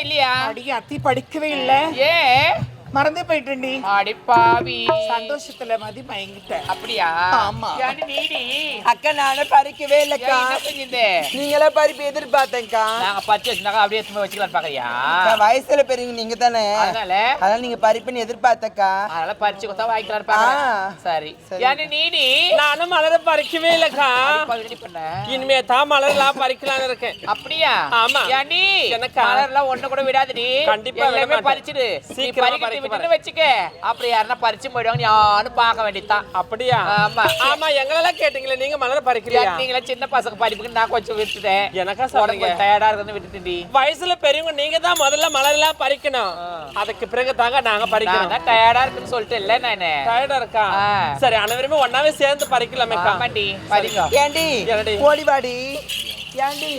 இல்லையா? அடி அத்தி படிக்கவே இல்ல. ஏ மறந்தே போயிட்டேன்டி. அடி பாவி சந்தோஷத்துல மதி மயங்கிட்டேன் அப்படியா? ஆமா. நீடி? அக்கா நானும் பறிக்கவே இல்லக்கா. நீங்களே பறிப்பு எதிர்பார்த்தேன்க்கா. நாங்க பறிச்சு வச்சுனாக்கா அப்படியே சும்மா வச்சுக்கலாம் பாக்குறியா? வயசுல பெரியவங்க நீங்க தானே அதனால? அதனால நீங்க பறிப்புன்னு எதிர்பார்த்தக்கா. அதனால பறிச்சு கொடுத்தா வாங்கிக்கலாம் பாக்குறேன். ஆ. சரி. நீடி? நானும் மலரை பறிக்கவே இல்லக்கா. இனிமே தான் மலர்லாம் பறிக்கலாம்னு இருக்கேன். அப்படியா? ஆமா. ஏண்டி எனக்கா? மலர்லாம் ஒண்ணு கூட விடாதடி. கண்டிப்பா எல்லாமே. பறிச்சிடு. சீக்கிரமா விட்டுன்னு. வச்சுக்க. அப்புறம் யாருன்னா பறிச்சு போயிடுவாங்க யாரும் பார்க்க வேண்டியதுதான். அப்படியா? ஆமா. ஆமா எங்களெல்லாம் கேட்டீங்களே நீங்க மலரை பறிக்கலையா? நீங்களா சின்ன பசங்க படிப்புக்கு நான் கொஞ்சம் விட்டுட்டேன். எனக்கா சொல்றீங்க டயர்டா இருக்குன்னு விட்டுட்டேன்டி. வயசுல பெரியவங்க நீங்க தான் முதல்ல மலர்லாம் பறிக்கணும். அதுக்கு பிறகு தாங்க நாங்க பறிக்கணும். டயர்டா இருக்குன்னு சொல்லிட்டு இல்ல நானு. டயர்டா இருக்கா. சரி அனைவருமே ஒன்னாவே சேர்ந்து பறிக்கலாமேக்கா? ஆமாண்டி பறிங்க. ஏண்டி? என்னடி? ஓடி வாடி ஏண்டி?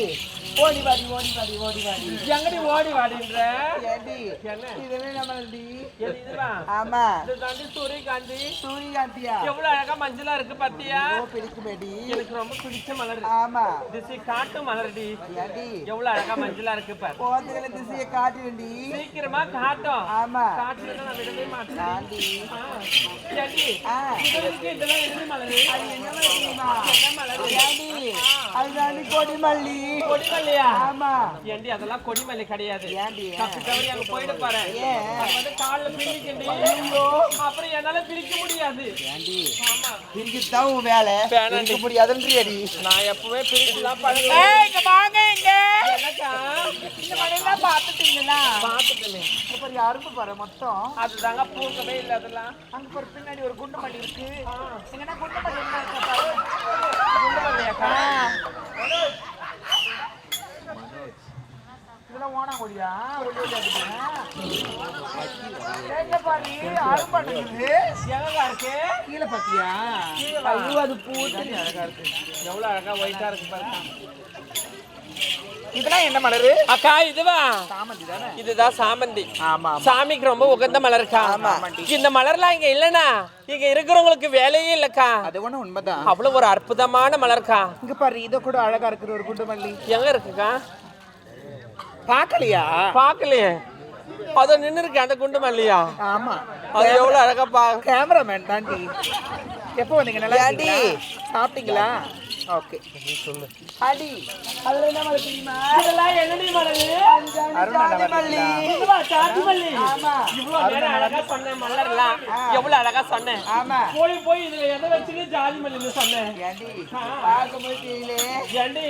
ஓடி வாடி ஓடி வாடி ஓடி வாடி எங்கடி ஓடி வாடின்ற என்ன? இதுவே? நம்மளடி ஆமா. இது தாண்டி சூரியகாந்தி. சூரியகாந்தியா? எவ்வளவு அழகா மஞ்சளா இருக்கு பாத்தியா? பிடிக்குமேடி எனக்கு ரொம்ப பிடிச்ச மலர். ஆமா. திசை காட்டு மலர்டி ஏண்டி? எவ்வளவு அழகா மஞ்சளா இருக்கு பாரு. போதுகளை திசையை காட்டுவேண்டி சீக்கிரமா காட்டும். ஆமா. காட்டுறத நான் விடவே மாட்டேன். ஆ. இதற்கு இதெல்லாம் எது மலரு? அது என்ன மலர் தெரியுமா? என்ன மலரு? ஏண்டி? அதுதாண்டி கொடிமல்லி. கொடிமல்லியா ஆமா. ஏண்டி அதெல்லாம் கொடிமல்லி கிடையாது. ஏண்டி? தப்பி தவறி அங்க போயிட பாரு? அது வந்து கால்ல பிரிக்கண்டி அப்புறம் என்னால பிரிக்க முடியாது. ஏண்டி? ஆமா. பிரிக்கத்தான் உன் வேலை. பிரிக்க முடியாதுன்றியடி. நான் எப்பவுமே பிரிச்சுதான் பண்ணுவேன் ஏய் இங்க வாங்க இங்க. எனக்கா இந்த பாத்துட்டேன் இங்க பாரு அரும்பு பாரு மொத்தம். அதுதாங்க பூக்கவே இல்லை அதெல்லாம். அங்க பாரு பின்னாடி ஒரு குண்டு மல்லி இருக்கு. எங்கன்னா குண்டு மல்லி என்ன இருக்கா பாரு. குண்டு மல்லியாக்கா? கீழே பாத்தியா? எவ்வளவு அழகா ஒயிட்டா இருக்கு பாருங்க இதெல்லாம் என்ன மலரு? அக்கா இதுவா? சாமந்தி தானே? இதுதான் சாமந்தி. ஆமா சாமிக்கு ரொம்ப உகந்த மலர்க்கா இந்த மலர்லாம் இங்க இல்லனா இங்க இருக்கிறவங்களுக்கு வேலையே இல்லக்கா. அது ஒண்ணு உண்மைதான். அவ்வளவு ஒரு அற்புதமான மலர்க்கா இங்க பாரு இத கூட அழகா இருக்குது ஒரு குண்டு மல்லி. எங்க இருக்குக்கா? பார்க்கலையா? பாக்கலையே அது நின்னு இருக்கு அந்த குண்டு மல்லியா ஆமா. அது எவ்வளவு அழகா பா கேமராமேன் தாண்டி. எப்போ வந்தீங்க? நல்லா? சாப்பிட்டீங்களா? ஓகே. அடி. அதுல என்ன மலர் தெரியுமா? இதெல்லாம் என்னடி மலரு ஜாதி மல்லி இதுவா சாதி மல்லி ஆமா. இவ்வளவு நேரம் அழகா சொன்னேன் மலர்லாம் எவ்வளவு அழகா சொன்னேன். ஆமா. போய் போய் இதுல எதை வச்சுட்டு ஜாதி மல்லின்னு சொன்னேன். ஏண்டி? பார்க்கும்போது தெரியல. ஏண்டி?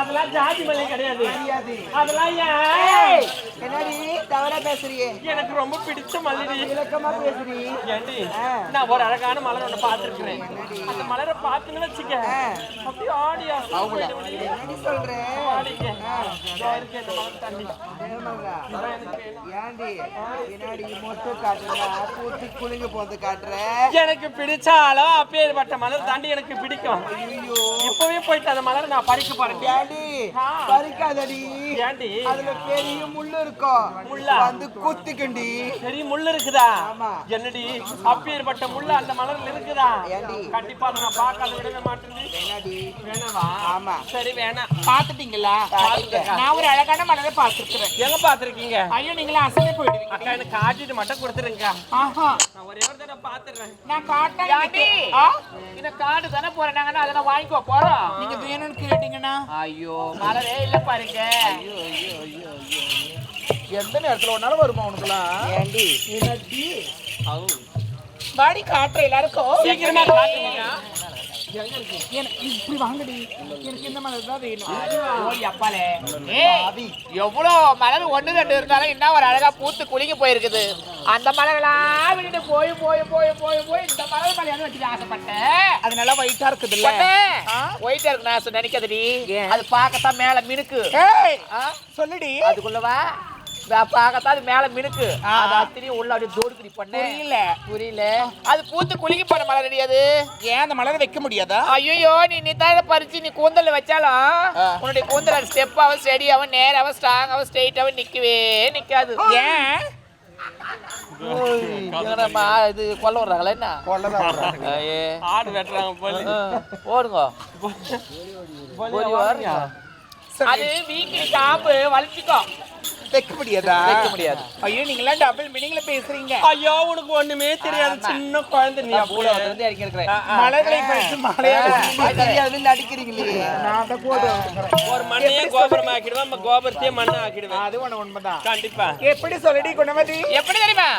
அதெல்லாம் ஜாதி மல்லி கிடையாது. தெரியாது அதெல்லாம் ஏன்? என்னடி தவறா பேசுறியே? எனக்கு ரொம்ப பிடிச்ச பேசுறி. ஏண்டி? நான் ஒரு அழகான மலர் ஒண்ணு பார்த்திருக்கிறேன். அந்த மலரை பார்த்துன்னு வச்சுக்க அப்படியே ஆடியா என்னடி சொல்ற? ஆடிக்க. இதோ இருக்கு இந்த மலர் தண்ணி ஏமாங்கா? ஏண்டி பின்னாடி மொட்டை காட்டுறா? பூத்தி குலுங்க போது காட்டுற? எனக்கு பிடிச்சாலும் அப்பேற்பட்ட மலர் தாண்டி எனக்கு பிடிக்கும். இப்பவே போயிட்டு அந்த மலரை நான் பறிக்க போறேன். ஏண்டி? பறிக்காதடி. ஏண்டி? அதுல பெரிய முள்ளு இருக்கும் முள்ளா? வந்து குத்திக்கண்டி. பெரிய முள்ளு இருக்குதா? ஆமா. என்னடி? அப்பேற்பட்ட முள்ளு அந்த மலர்ல இருக்குதா? ஏண்டி? கண்டிப்பா அதை நான் பார்க்காத விடவே மாட்டேன் என்னடி? வேணாவா? ஆமா. சரி வேணாம். பார்த்துட்டீங்களா பார்த்துட்டேன். நான் ஒரு அழகான மலரை பார்த்துருக்கிறேன். எங்க பாத்திருக்கீங்க ஐயோ நீங்களே அசமே போயிடுவீங்க. அக்கா எனக்கு காட்டிட்டு மட்டும் கொடுத்துருங்க. ஆஹா. நான் ஒரே ஒரு தடவை பாத்துறேன் நான் காட்டேன்? இந்த காடு தானே போறாங்கன்னா அதை நான் வாங்கிக்கோ போறோம்? நீங்க வேணும்னு கேட்டீங்கன்னா. ஐயோ மலரே இல்ல பாருங்க. எந்த நேரத்துல ஒன்னாலும் வருமா உனக்குலாம்? ஏண்டி? வாடி காட்டுற எல்லாருக்கும். சீக்கிரமா காட்டுங்க. இப்படி வாங்கடி எனக்கு இந்த மலர் தான் வேணும் அப்பாலே ஏய் எவ்வளோ மலர் ஒண்ணு ரெண்டு இருந்தாலும் என்ன ஒரு அழகா பூத்து குலுங்கி போயிருக்குது. அந்த மலரெல்லாம் விட்டுட்டு போய் போய் போய் போய் போய் இந்த மலர் கல்யாணம் வச்சுட்டு ஆசைப்பட்டேன். அது நல்லா ஒயிட்டா இருக்குதுல்ல? ஒயிட்டா இருக்கு நான் நினைக்காதடி. அது பார்க்கத்தான் மேல மினுக்கு. சொல்லுடி. அதுக்குள்ளவா? பார்க்கத்தான் அது மேல மினுக்கு. அது அத்திரியும் உள்ள அப்படியே தோடுக்குடி பண்ண புரியல புரியல. அது பூத்து குலுங்கி போன மலர் அது. ஏன் அந்த மலரை வைக்க முடியாதா? ஐயோ நீ நீ தான் பறிச்சு நீ கூந்தல்ல வச்சாலும் உன்னுடைய கூந்தல் ஸ்டெப்பாவும் ஸ்டெடியாவும் நேராவும் ஸ்ட்ராங்காவும் ஸ்ட்ரெயிட்டாவும் நிக்கவே நிக்காது. ஏன்? இது கொல்ல விடுறாங்களா என்ன. ஆடு வெட்டுறாங்க போடுங்க. அது வீட்டு காம்பு வலிச்சுக்கோ வைக்க முடியாதா? வைக்க முடியாது. ஐயோ நீங்களாம் டபுள் மீனிங்ல பேசுறீங்க. ஐயோ உனக்கு ஒண்ணுமே தெரியாது. சின்ன குழந்தை நீ அப்படியே வந்து இறங்கி இருக்கிறேன் மலர்களை பறித்து மலையா தெரியாது நடிக்கிறீங்களே நான் அதை கூட வைக்கிறேன். ஒரு மண்ணையே கோபுரம் ஆக்கிடுவேன் நம்ம கோபுரத்தையே மண்ணை ஆக்கிடுவேன். அது ஒண்ணு உண்மைதான். கண்டிப்பா. எப்படி சொல்லடி குணமதி எப்படி தெரியுமா?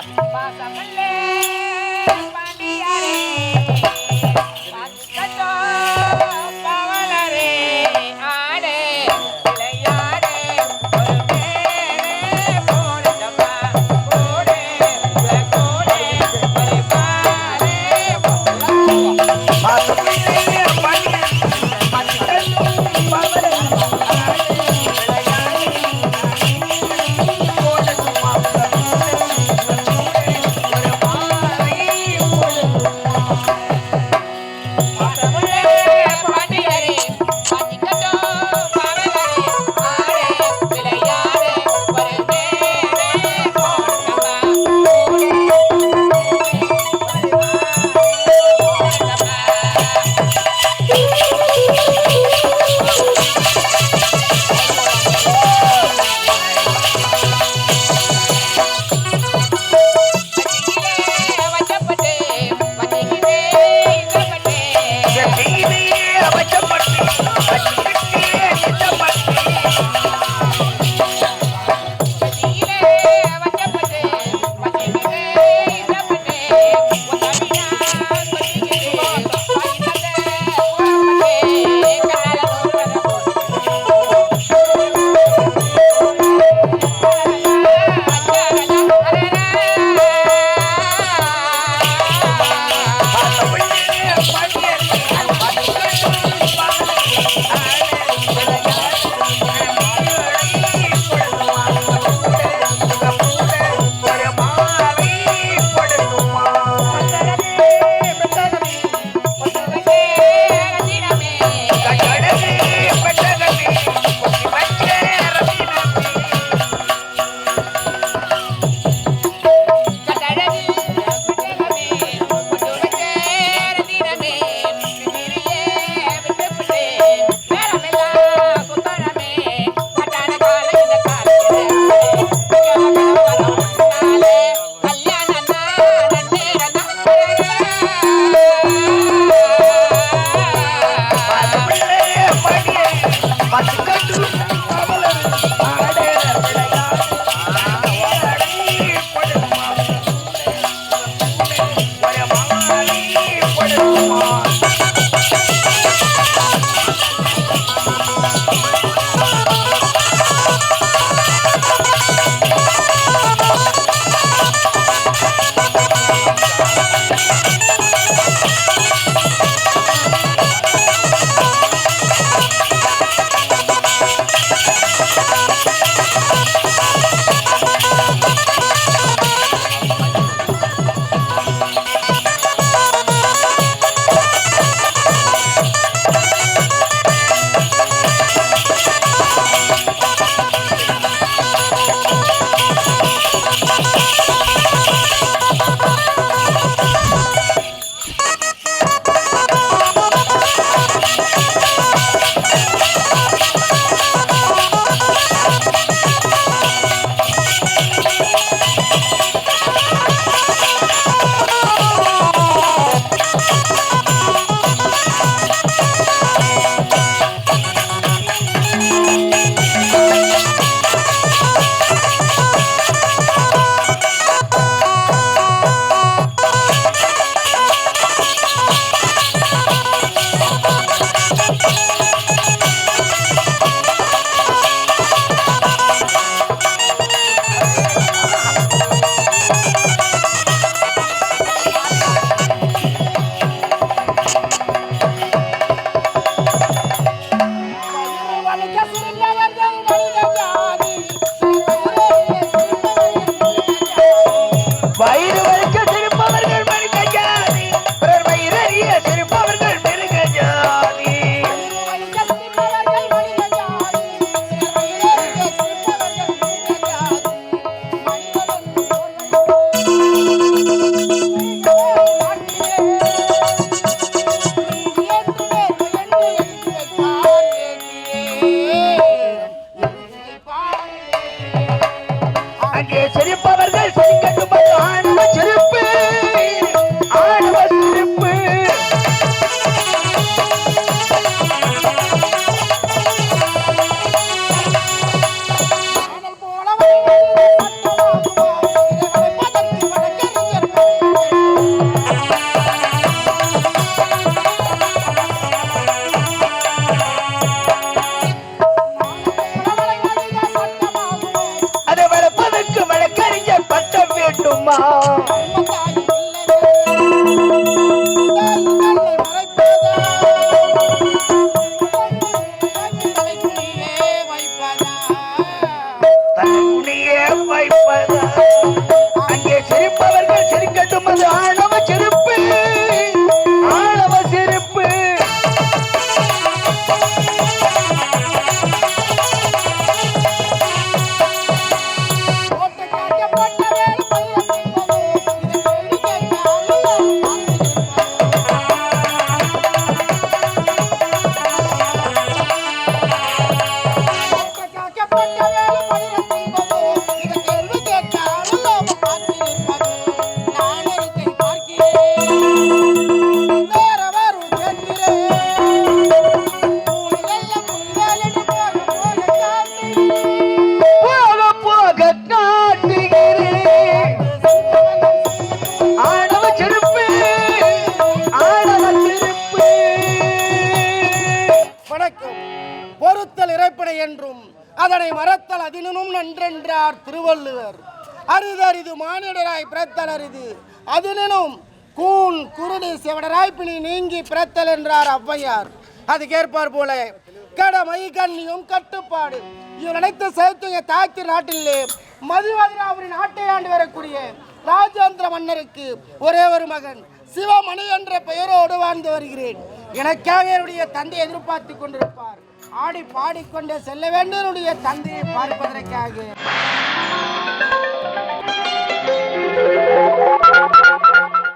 சிரிக்கட்டும் மானிடராய் அரிது கூன் குருடி செவடராய்ப்பினி நீங்கி பிறத்தல் என்றார் ஔவையார். அதுக்கேற்பார் போல கடமை கண்ணியும் கட்டுப்பாடு. இவர் அனைத்து சேர்த்துங்க தாக்கி நாட்டிலே மதுவதிராபுரி நாட்டை ஆண்டு வரக்கூடிய ராஜேந்திர மன்னருக்கு ஒரே ஒரு மகன் சிவமணி என்ற பெயரோடு வாழ்ந்து வருகிறேன். எனக்காக என்னுடைய தந்தை எதிர்பார்த்து கொண்டிருப்பார். ஆடி பாடிக்கொண்டே செல்ல வேண்டும் என்னுடைய தந்தையை பார்ப்பதற்காக.